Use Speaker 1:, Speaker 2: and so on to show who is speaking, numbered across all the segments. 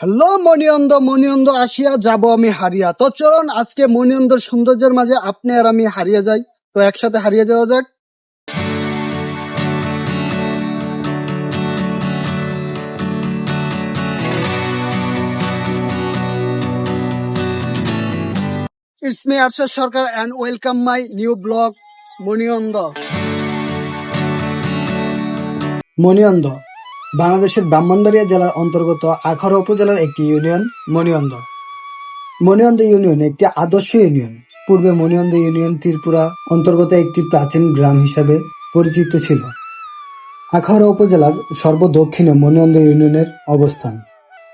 Speaker 1: Hello মনিয়ন্দ মনিয়ন্দ আসিয়া যাব আমি হারিয়া। তো চলুন, আজকে মনিয়ন্দর সৌন্দর্যের মাঝে আপনি আর আমি হারিয়ে যাই। তো একসাথে হারিয়ে যাওয়া যাক। It's me Arshad Sarkar and welcome my new blog মনিয়ন্দ মনিয়ন্দ বাংলাদেশের ব্রাহ্মণবাড়িয়া জেলার অন্তর্গত আখাউড়া উপজেলার একটি ইউনিয়ন মনিয়ন্দ মনিয়ন্দ ইউনিয়ন একটি আদর্শ ইউনিয়ন। পূর্বে মনিয়ন্দ ইউনিয়ন ত্রিপুরা অন্তর্গত একটি প্রাচীন গ্রাম হিসাবে পরিচিত ছিল। আখাউড়া উপজেলার সর্বদক্ষিণে মনিয়ন্দ ইউনিয়নের অবস্থান।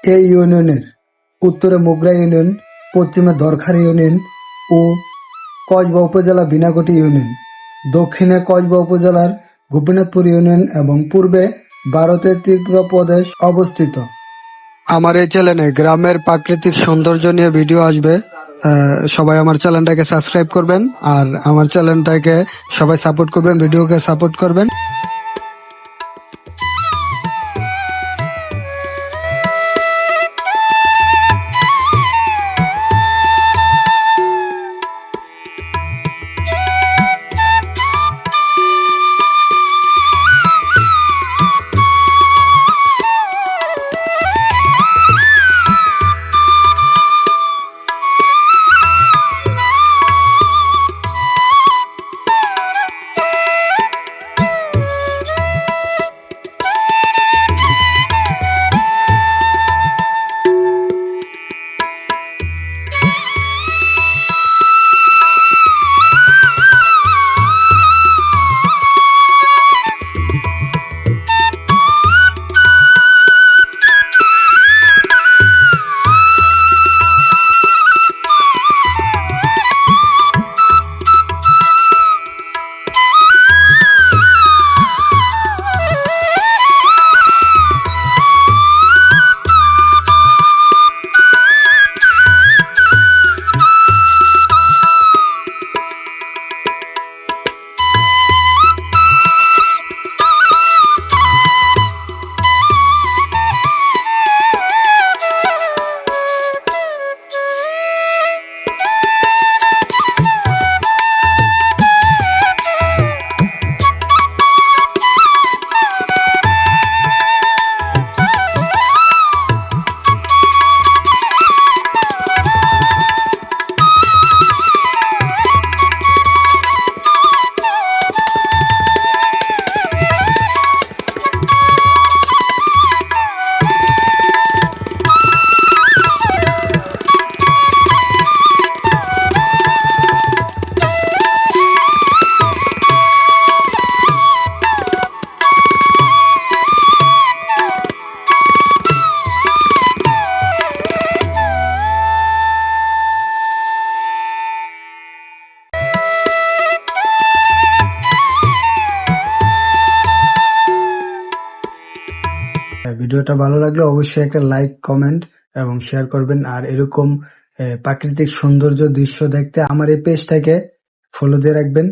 Speaker 1: এই ইউনিয়নের উত্তরে মুগরা ইউনিয়ন, পশ্চিমে দরখার ইউনিয়ন ও কসবা উপজেলা বিনাকটি ইউনিয়ন। দক্ষিণে কসবা উপজেলার গোপীনাথপুর ইউনিয়ন এবং পূর্বে ভারতের ত্রিপুরা প্রদেশ অবস্থিত। আমার এই চ্যানেলে গ্রামের প্রাকৃতিক সৌন্দর্য নিয়ে ভিডিও আসবে। সবাই আমার চ্যানেলটাকে সাবস্ক্রাইব করবেন আর আমার চ্যানেলটাকে সবাই সাপোর্ট করবেন ভিডিওকে সাপোর্ট করবেন। ভিডিওটা ভালো লাগলে অবশ্যই একটা লাইক, কমেন্ট এবং শেয়ার করবেন। আর এরকম প্রাকৃতিক সৌন্দর্য দৃশ্য দেখতে আমার এই পেজটাকে ফলো দিয়ে রাখবেন।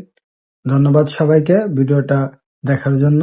Speaker 1: ধন্যবাদ সবাইকে ভিডিওটা দেখার জন্য।